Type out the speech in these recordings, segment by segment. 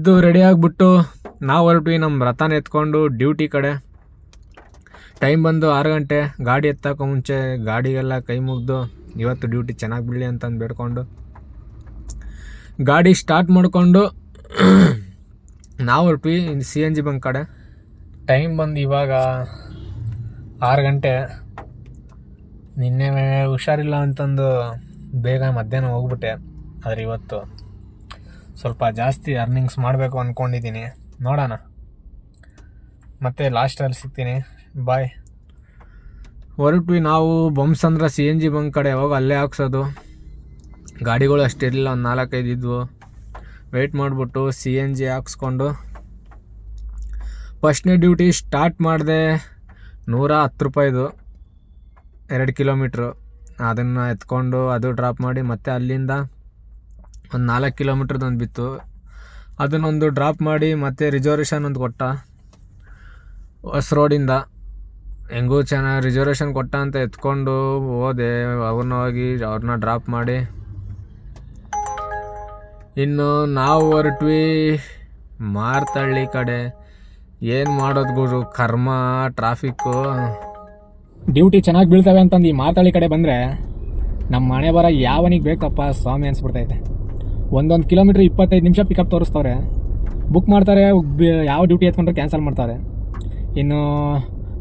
ಇದು ರೆಡಿ ಆಗಿಬಿಟ್ಟು ನಾವು ಹೊರಟ್ವಿ ನಮ್ಮ ರಥನ ಎತ್ಕೊಂಡು ಡ್ಯೂಟಿ ಕಡೆ. ಟೈಮ್ ಬಂದು ಆರು ಗಂಟೆ, ಗಾಡಿ ಎತ್ತಕ್ಕೂ ಮುಂಚೆ ಗಾಡಿಗೆಲ್ಲ ಕೈ ಮುಗಿದು ಇವತ್ತು ಡ್ಯೂಟಿ ಚೆನ್ನಾಗಿ ಬಿಡಲಿ ಅಂತಂದು ಬೇಡ್ಕೊಂಡು ಗಾಡಿ ಸ್ಟಾರ್ಟ್ ಮಾಡಿಕೊಂಡು ನಾವು ಹೊರಟ್ವಿ ಸಿ ಎನ್ ಜಿ ಬಂಕ್ ಕಡೆ. ಟೈಮ್ ಬಂದು ಇವಾಗ ಆರು ಗಂಟೆ. ನಿನ್ನೆ ಹುಷಾರಿಲ್ಲ ಅಂತಂದು ಬೇಗ ಮಧ್ಯಾಹ್ನ ಹೋಗ್ಬಿಟ್ಟೆ, ಆದರೆ ಇವತ್ತು ಸ್ವಲ್ಪ ಜಾಸ್ತಿ ಅರ್ನಿಂಗ್ಸ್ ಮಾಡಬೇಕು ಅಂದ್ಕೊಂಡಿದ್ದೀನಿ ನೋಡೋಣ. ಮತ್ತೆ ಲಾಸ್ಟಲ್ಲಿ ಸಿಗ್ತೀನಿ. ಬಾಯ್ ಹೊರಟ್ವಿ ನಾವು Bommasandra C N G bunk ಕಡೆ, ಯಾವಾಗ ಅಲ್ಲೇ ಹಾಕ್ಸೋದು. ಗಾಡಿಗಳು ಅಷ್ಟಿರಲಿಲ್ಲ ಒಂದು ನಾಲ್ಕೈದು ಇದ್ವು. ವೆಯ್ಟ್ ಮಾಡಿಬಿಟ್ಟು ಸಿ ಎನ್ ಜಿ ಹಾಕ್ಸ್ಕೊಂಡು. ಫಸ್ಟ್ನೇ ಡ್ಯೂಟಿ ಸ್ಟಾರ್ಟ್ ಮಾಡಿದೆ ನೂರ ಹತ್ತು ರೂಪಾಯಿದು. ಎರಡು ಕಿಲೋಮೀಟ್ರು ಅದನ್ನು ಎತ್ಕೊಂಡು ಅದು ಡ್ರಾಪ್ ಮಾಡಿ ಮತ್ತೆ ಅಲ್ಲಿಂದ ಒಂದು ನಾಲ್ಕು ಕಿಲೋಮೀಟ್ರದ್ದು ಒಂದು ಬಿತ್ತು. ಅದನ್ನೊಂದು ಡ್ರಾಪ್ ಮಾಡಿ ಮತ್ತೆ ರಿಸರ್ವೇಷನ್ ಒಂದು ಕೊಟ್ಟ. ಹೊಸ ರೋಡಿಂದ ಹೆಂಗೂ ಚೆನ್ನಾಗಿ ರಿಸರ್ವೇಷನ್ ಕೊಟ್ಟ ಅಂತ ಎತ್ಕೊಂಡು ಹೋದೆ. ಅವ್ರನ್ನ ಹೋಗಿ ಅವ್ರನ್ನ ಡ್ರಾಪ್ ಮಾಡಿ. ಇನ್ನು ನಾವು ಹೊರಟ್ವಿ ಮಾರ್ತಳ್ಳಿ ಕಡೆ. ಏನು ಮಾಡೋದು ಗುರು? ಕರ್ಮ ಟ್ರಾಫಿಕ್ಕು ಡ್ಯೂಟಿ ಚೆನ್ನಾಗಿ ಬೀಳ್ತವೆ ಅಂತಂದು ಈ ಮಾರ್ತಳ್ಳಿ ಕಡೆ ಬಂದರೆ ನಮ್ಮ ಮನೆ ಬರ ಯಾವನಿಗೆ ಬೇಕಪ್ಪ ಸ್ವಾಮಿ ಅನ್ಸ್ಬಿಡ್ತೈತೆ. ಒಂದೊಂದು ಕಿಲೋಮೀಟ್ರ್ ಇಪ್ಪತ್ತೈದು ನಿಮಿಷ ಪಿಕಪ್ ತೋರಿಸ್ತವ್ರೆ. ಬುಕ್ ಮಾಡ್ತಾರೆ ಯಾವ ಡ್ಯೂಟಿ ಎತ್ಕೊಂಡ್ರೆ ಕ್ಯಾನ್ಸಲ್ ಮಾಡ್ತಾರೆ. ಇನ್ನು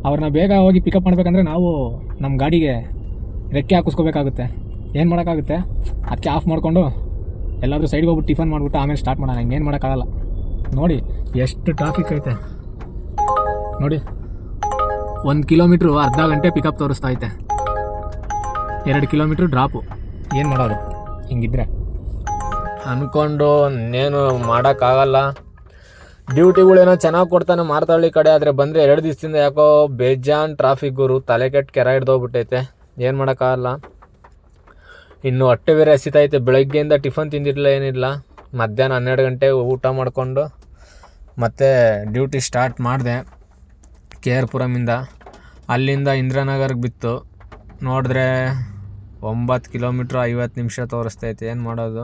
ಅವ್ರನ್ನ ಬೇಗ ಹೋಗಿ ಪಿಕಪ್ ಮಾಡಬೇಕಂದ್ರೆ ನಾವು ನಮ್ಮ ಗಾಡಿಗೆ ರೆಕ್ಕೆ ಹಾಕಿಸ್ಕೋಬೇಕಾಗುತ್ತೆ. ಏನು ಮಾಡೋಕ್ಕಾಗುತ್ತೆ? ಅದಕ್ಕೆ ಆಫ್ ಮಾಡಿಕೊಂಡು ಎಲ್ಲಾದರೂ ಸೈಡ್ಗೆ ಹೋಗ್ಬಿಟ್ಟು ಟಿಫನ್ ಮಾಡಿಬಿಟ್ಟು ಆಮೇಲೆ ಸ್ಟಾರ್ಟ್ ಮಾಡೋಣ. ಹಿಂಗೇನು ಮಾಡೋಕ್ಕಾಗಲ್ಲ. ನೋಡಿ, ಎಷ್ಟು ಟ್ರಾಫಿಕ್ ಐತೆ. ನೋಡಿ, ಒಂದು ಕಿಲೋಮೀಟ್ರು ಅರ್ಧ ಗಂಟೆ ಪಿಕಪ್ ತೋರಿಸ್ತಾ ಐತೆ. ಎರಡು ಕಿಲೋಮೀಟ್ರ್ ಡ್ರಾಪು ಏನು ಮಾಡೋರು ಹಿಂಗಿದ್ರೆ. ಅಂದ್ಕೊಂಡು ಇನ್ನೇನು ಮಾಡೋಕ್ಕಾಗಲ್ಲ. ಡ್ಯೂಟಿಗಳೇನೋ ಚೆನ್ನಾಗಿ ಕೊಡ್ತಾನೆ ಮಾರ್ತಳ್ಳಿ ಕಡೆ, ಆದರೆ ಬಂದರೆ ಎರಡು ದಿವಸದಿಂದ ಯಾಕೋ ಬೇಜಾನ್ ಟ್ರಾಫಿಕ್ ಗುರು, ತಲೆ ಕೆಟ್ಟು ಕೆರ ಹಿಡ್ದೋಗ್ಬಿಟ್ಟೈತೆ. ಏನು ಮಾಡೋಕ್ಕಾಗಲ್ಲ. ಇನ್ನು ಹೊಟ್ಟೆ ಬೇರೆ ಹಸಿತೈತೆ. ಬೆಳಗ್ಗೆಯಿಂದ ಟಿಫನ್ ತಿಂದಿರಲಿಲ್ಲ, ಏನಿಲ್ಲ. ಮಧ್ಯಾಹ್ನ ಹನ್ನೆರಡು ಗಂಟೆಗೆ ಊಟ ಮಾಡಿಕೊಂಡು ಮತ್ತೆ ಡ್ಯೂಟಿ ಸ್ಟಾರ್ಟ್ ಮಾಡಿದೆ ಕೆ ಆರ್ ಪುರಮಿಂದ ಅಲ್ಲಿಂದ ಇಂದಿರಾನಗರ್ಗೆ ಬಿತ್ತು. ನೋಡಿದ್ರೆ ಒಂಬತ್ತು ಕಿಲೋಮೀಟ್ರ್ ಐವತ್ತು ನಿಮಿಷ ತೋರಿಸ್ತೈತೆ. ಏನು ಮಾಡೋದು?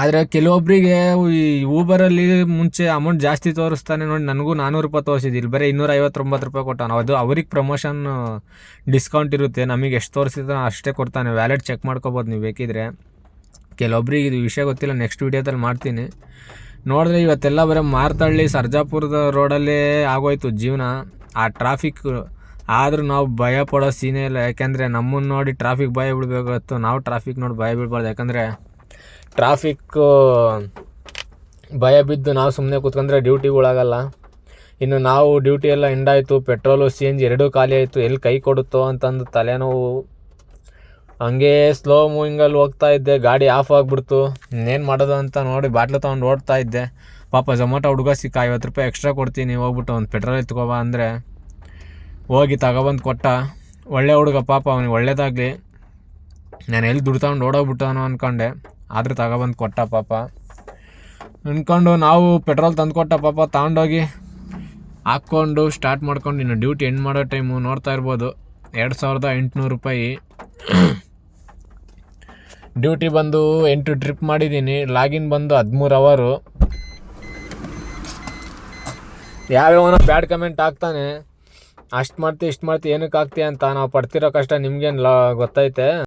ಆದರೆ ಕೆಲವೊಬ್ಬರಿಗೆ ಈ ಊಬರಲ್ಲಿ ಮುಂಚೆ ಅಮೌಂಟ್ ಜಾಸ್ತಿ ತೋರಿಸ್ತಾನೆ ನೋಡಿ ನನಗೂ ನಾನ್ನೂರು ರೂಪಾಯಿ ತೋರಿಸಿದ್ದು. ಬರೀ ಇನ್ನೂರ ಐವತ್ತೊಂಬತ್ತು ರೂಪಾಯಿ ಕೊಟ್ಟಾನ. ಅದು ಅವ್ರಿಗೆ ಪ್ರಮೋಷನ್ ಡಿಸ್ಕೌಂಟ್ ಇರುತ್ತೆ. ನಮಗೆ ಎಷ್ಟು ತೋರಿಸಿದ್ರೆ ಅಷ್ಟೇ ಕೊಡ್ತಾನೆ. ವ್ಯಾಲೆಟ್ ಚೆಕ್ ಮಾಡ್ಕೋಬೋದು ನೀವು ಬೇಕಿದ್ರೆ. ಕೆಲವೊಬ್ರಿಗೆ ಇದು ವಿಷಯ ಗೊತ್ತಿಲ್ಲ. ನೆಕ್ಸ್ಟ್ ವೀಡಿಯೋದಲ್ಲಿ ಮಾಡ್ತೀನಿ. ನೋಡಿದ್ರೆ ಇವತ್ತೆಲ್ಲ ಬರೀ ಮಾರ್ತಳ್ಳಿ, ಸರ್ಜಾಪುರದ ರೋಡಲ್ಲೇ ಆಗೋಯ್ತು ಜೀವನ. ಆ ಟ್ರಾಫಿಕ್ ಆದರೂ ನಾವು ಭಯ ಪಡೋ ಸೀನೇ ಇಲ್ಲ. ಯಾಕೆಂದರೆ ನಮ್ಮನ್ನು ನೋಡಿ ಟ್ರಾಫಿಕ್ ಭಯ ಬಿಡಬೇಕಾಗತ್ತು ನಾವು ಟ್ರಾಫಿಕ್ ನೋಡಿ ಭಯ ಬೀಳ್ಬಾರ್ದು. ಯಾಕಂದರೆ ಟ್ರಾಫಿಕ್ಕು ಭಯ ಬಿದ್ದು ನಾವು ಸುಮ್ಮನೆ ಕೂತ್ಕೊಂಡ್ರೆ ಡ್ಯೂಟಿಗಳಾಗಲ್ಲ. ಇನ್ನು ನಾವು ಡ್ಯೂಟಿ ಎಲ್ಲ ಎಂಡಾಯಿತು, ಪೆಟ್ರೋಲು ಸಿ ಎನ್ ಜಿ ಎರಡೂ ಖಾಲಿ ಆಯಿತು, ಎಲ್ಲಿ ಕೈ ಕೊಡುತ್ತೋ ಅಂತಂದು ತಲೆನೋವು. ಹಂಗೆ ಸ್ಲೋ ಮೂವಿಂಗಲ್ಲಿ ಹೋಗ್ತಾ ಇದ್ದೆ, ಗಾಡಿ ಆಫ್ ಆಗಿಬಿಡ್ತು. ಇನ್ನೇನು ಮಾಡೋದು ಅಂತ ನೋಡಿ ಬಾಟ್ಲು ತೊಗೊಂಡು ಓಡ್ತಾ ಇದ್ದೆ. ಪಾಪ ಝೊಮೊಟೊ ಹುಡುಗ ಸಿಕ್ಕ, ಐವತ್ತು ರೂಪಾಯಿ ಎಕ್ಸ್ಟ್ರಾ ಕೊಡ್ತೀನಿ, ಹೋಗ್ಬಿಟ್ಟು ಒಂದು ಪೆಟ್ರೋಲ್ ಎತ್ಕೊಬಾ ಅಂದರೆ. ಹೋಗಿ ತಗೊಬಂದು ಕೊಟ್ಟ. ಒಳ್ಳೆ ಹುಡುಗ ಪಾಪ, ಅವನಿಗೆ ಒಳ್ಳೇದಾಗಲಿ. ನಾನು ಎಲ್ಲಿ ದುಡ್ಡು ತಗೊಂಡು ಓಡೋಗ್ಬಿಟ್ಟವನು ಅಂದ್ಕೊಂಡೆ ಆದರೂ ತಗೊಬಂದು ಕೊಟ್ಟ ಪಾಪ. ಅಂದ್ಕೊಂಡು ನಾವು ಪೆಟ್ರೋಲ್ ತಂದು ಕೊಟ್ಟ ಪಾಪ, ತಗೊಂಡೋಗಿ ಹಾಕ್ಕೊಂಡು ಸ್ಟಾರ್ಟ್ ಮಾಡ್ಕೊಂಡು ಇನ್ನು ಡ್ಯೂಟಿ ಎಂಡ್ ಮಾಡೋ ಟೈಮು ನೋಡ್ತಾ ಇರ್ಬೋದು. ಎರಡು ಸಾವಿರದ ಎಂಟುನೂರು ರೂಪಾಯಿ. ಡ್ಯೂಟಿ ಬಂದು ಎಂಟು ಟ್ರಿಪ್ ಮಾಡಿದ್ದೀನಿ. ಲಾಗಿನ್ ಬಂದು ಹದಿಮೂರು ಅವರು. ಯಾವ್ಯಾವನ ಬ್ಯಾಡ್ ಕಮೆಂಟ್ ಹಾಕ್ತಾನೆ. ಅಷ್ಟು ಮಾಡ್ತಿ, ಇಷ್ಟು ಮಾಡ್ತಿ ಏನಕ್ಕೆ ಆಗ್ತೀಯ ಅಂತ ನಾವು ಪಡ್ತಿರೋ ಕಷ್ಟ ನಿಮಗೇನು ಲಾ ಗೊತ್ತೈತೆ?